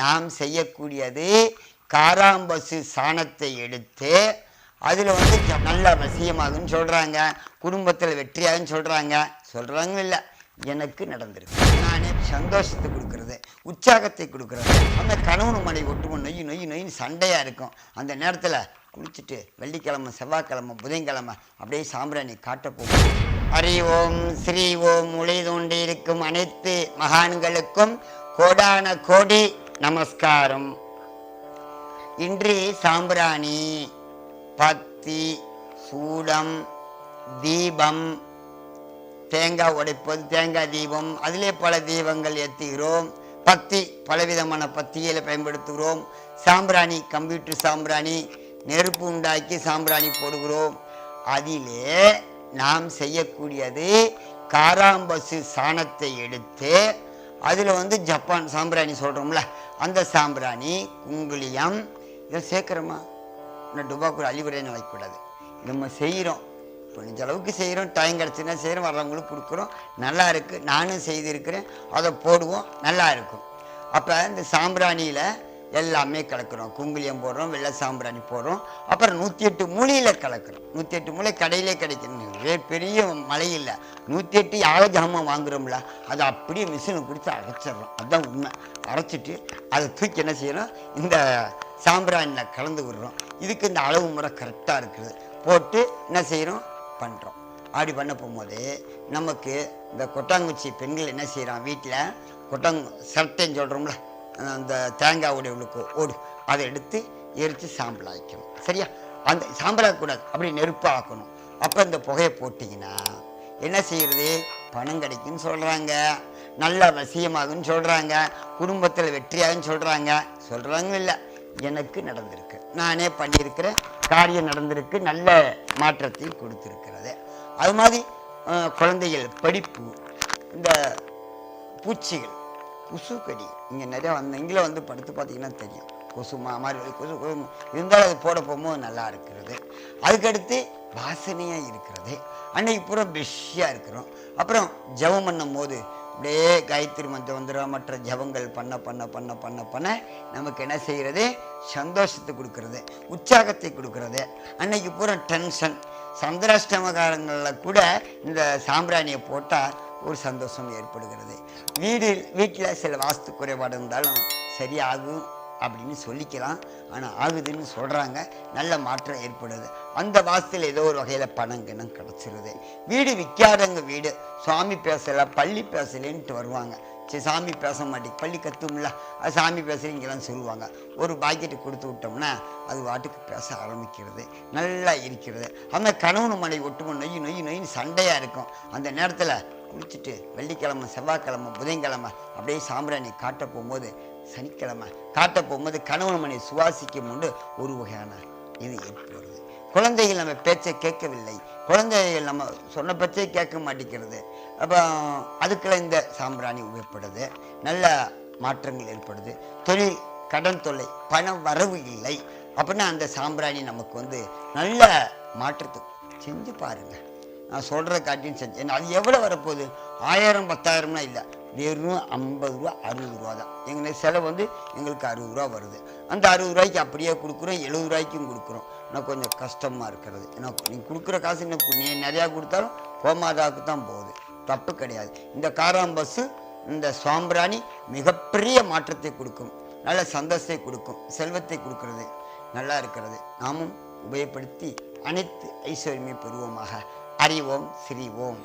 நாம் செய்யக்கூடியது காராம்பசு சாணத்தை எடுத்து அதில் வந்து நல்ல வசியமாகுன்னு சொல்கிறாங்க குடும்பத்தில் வெற்றியாகுன்னு சொல்கிறாங்க சொல்கிறாங்க இல்லை எனக்கு நடந்திருக்கு. நானே சந்தோஷத்தை கொடுக்குறது உற்சாகத்தை கொடுக்குறது. அந்த கணவன் மனை ஒட்டுமோ நொய் நொய் நொயின்னு சண்டையாக இருக்கும். அந்த நேரத்தில் குளிச்சுட்டு வெள்ளிக்கிழமை செவ்வாய்க்கிழமை புதன்கிழமை அப்படியே சாம்பிராணி காட்ட போகும் ஹரி ஓம் ஸ்ரீ ஓம் உலை தோண்டி இருக்கும் அனைத்து மகான்களுக்கும் கோடான கோடி நமஸ்காரம். இன்று சாம்பிராணி பத்தி சூடம் தீபம் தேங்காய் உடைப்பது தேங்காய் தீபம் அதிலே பல தீபங்கள் ஏற்றுகிறோம். பத்தி பலவிதமான பத்திகளை பயன்படுத்துகிறோம். சாம்பிராணி கம்ப்யூட்டர் சாம்பிராணி நெருப்பு உண்டாக்கி சாம்பிராணி போடுகிறோம். அதிலே நாம் செய்யக்கூடியது காராம்பசு சாணத்தை எடுத்து அதில் வந்து ஜப்பான் சாம்பிராணி சொல்கிறோம்ல அந்த சாம்பிராணி குங்குளியம் இதை சேர்க்குறோமா? இன்னும் டுபாக்கூர் அழிவுரைன்னு வைக்கக்கூடாது. நம்ம செய்கிறோம். முடிஞ்ச அளவுக்கு செய்கிறோம். டைம் கிடச்சுன்னா செய்கிறோம். வர்றவங்களுக்கு கொடுக்குறோம். நல்லா இருக்குது நானும் செய்திருக்கிறேன். அதை போடுவோம். நல்லா இருக்கும். அப்போ இந்த சாம்பிராணியில் எல்லாமே கலக்கிறோம். குங்குளியம் போடுறோம் வெள்ளை சாம்பிராணி போடுறோம். அப்புறம் நூற்றி எட்டு மூலையில் கலக்கிறோம். நூற்றி எட்டு மூலை கடையிலே கிடைக்கணும் பெரிய மலை இல்லை. நூற்றி எட்டு யாக ஜாமான் வாங்குறோம்ல அதை அப்படியே மிஷினை கொடுத்து அரைச்சிடுறோம். அதுதான் உண்மை. அரைச்சிட்டு அதை தூக்கி என்ன செய்யணும் இந்த சாம்பிராணியில் கலந்து விடுறோம். இதுக்கு இந்த அளவு முறை கரெக்டாக இருக்குது. போட்டு என்ன செய்கிறோம் பண்ணுறோம் அப்படி பண்ண போகும்போது நமக்கு இந்த கொட்டாங்குச்சி பெண்கள் என்ன செய்கிறான் வீட்டில் கொட்டாங் சட்டைன்னு சொல்கிறோம்ல அந்த தேங்காய் உடைய உள்ளுக்கு ஓடு. அதை எடுத்து எரித்து சாம்பல் ஆக்கணும் சரியா? அந்த சாம்பல் ஆக்கக்கூடாது. அப்படி நெருப்பு ஆக்கணும். அப்போ இந்த புகையை போட்டிங்கன்னா என்ன செய்கிறது பணம் கிடைக்குன்னு சொல்கிறாங்க நல்ல வசியமாகுன்னு சொல்கிறாங்க குடும்பத்தில் வெற்றியாகுன்னு சொல்கிறாங்க சொல்கிறாங்க இல்லை. எனக்கு நடந்திருக்கு. நானே பண்ணியிருக்கிறேன் காரியம் நடந்திருக்கு. நல்ல மாற்றத்தை கொடுத்துருக்கிறது. அது மாதிரி குழந்தைகள் படிப்பு இந்த பூச்சிகள் கொசு கடி இங்கே நிறையா வந்து இங்கே வந்து படுத்து பார்த்தீங்கன்னா தெரியும். கொசு மாதிரி கொசு கொசு இருந்தாலும் அது போட போகும்போது நல்லா இருக்கிறது. அதுக்கடுத்து வாசனையாக இருக்கிறது. அன்னைக்கு பூரா பிஷியாக இருக்கிறோம். அப்புறம் ஜெபம் பண்ணும் போது அப்படியே காயத்ரி மந்திரம் வந்துடும் மற்ற ஜபங்கள் பண்ண பண்ண பண்ண பண்ண பண்ண நமக்கு என்ன செய்கிறது சந்தோஷத்தை கொடுக்கறது. உற்சாகத்தை கொடுக்கறது. அன்னைக்கு பூரா டென்ஷன் சந்திராஷ்டமகாரங்களில் கூட இந்த சாம்பிராணியை போட்டால் ஒரு சந்தோஷம் ஏற்படுகிறது. வீடு வீட்டில் சில வாஸ்து குறைபாடு இருந்தாலும் சரியாகும் அப்படின்னு சொல்லிக்கலாம். ஆனால் ஆகுதுன்னு சொல்கிறாங்க நல்ல மாற்றம் ஏற்படுது. அந்த வாசத்தில் ஏதோ ஒரு வகையில் பணம் கிணம் கிடச்சிருது. வீடு விற்காதவங்க வீடு. சுவாமி பேசலை பள்ளி பேசலேன்ட்டு வருவாங்க. சரி சாமி பேச மாட்டேங்க பள்ளி கத்தும்ல. அது சாமி பேசுறீங்களாம் சொல்லுவாங்க. ஒரு பாக்கெட்டு கொடுத்து விட்டோம்னா அது வாட்டுக்கு பேச ஆரம்பிக்கிறது. நல்லா இருக்கிறது. அந்த கணவன் மனை ஒட்டுமோ நொய் நொய் நொய்னு சண்டையாக இருக்கும். அந்த நேரத்தில் குளிச்சுட்டு வெள்ளிக்கிழமை செவ்வாய்க்கிழமை புதன்கிழமை அப்படியே சாம்பிராணி காட்ட போகும்போது சனிக்கிழமை காட்ட போகும்போது கணவன் மனை சுவாசிக்கும் உண்டு ஒரு வகையான இது ஏற்படுது. குழந்தைகள் நம்ம பேச்சை கேட்கவில்லை. குழந்தைகள் நம்ம சொன்ன பேச்சை கேட்க மாட்டேங்கிறது. அப்போ அதுக்கெல்லாம் இந்த சாம்பிராணி உபயோகப்படுது நல்ல மாற்றங்கள் ஏற்படுது. தொழில் கடன் தொல்லை பண வரவு இல்லை. அப்படின்னா அந்த சாம்பிராணி நமக்கு வந்து நல்ல மாற்றத்தை செஞ்சு பாருங்கள் நான் சொல்கிற காட்டின்னு செஞ்சேன். அது எவ்வளோ வரப்போகுது? ஆயிரம் பத்தாயிரம்னா இல்லை. வெறும் ஐம்பது ரூபா அறுபது ரூபா தான். எங்களுக்கு செலவு வந்து எங்களுக்கு அறுபது ரூபா வருது. அந்த அறுபது ரூபாய்க்கு அப்படியே கொடுக்குறோம் எழுபது ரூபாய்க்கும் கொடுக்குறோம். எனக்கு கொஞ்சம் கஷ்டமாக இருக்கிறது. ஏன்னா நீங்கள் கொடுக்குற காசு எனக்கு நீ நிறையா கொடுத்தாலும் கோமாதாவுக்கு தான் போகுது. தப்பு கிடையாது. இந்த காராம்பஸ்ஸு இந்த சாம்பிராணி மிகப்பெரிய மாற்றத்தை கொடுக்கும். நல்ல சந்தோஷத்தை கொடுக்கும். செல்வத்தை கொடுக்கறது. நல்லா இருக்கிறது. நாமும் உபயோகப்படுத்தி அனைத்து ஐஸ்வர்யமே பெறுவோமாக. அறிவோம் சிறிவோம்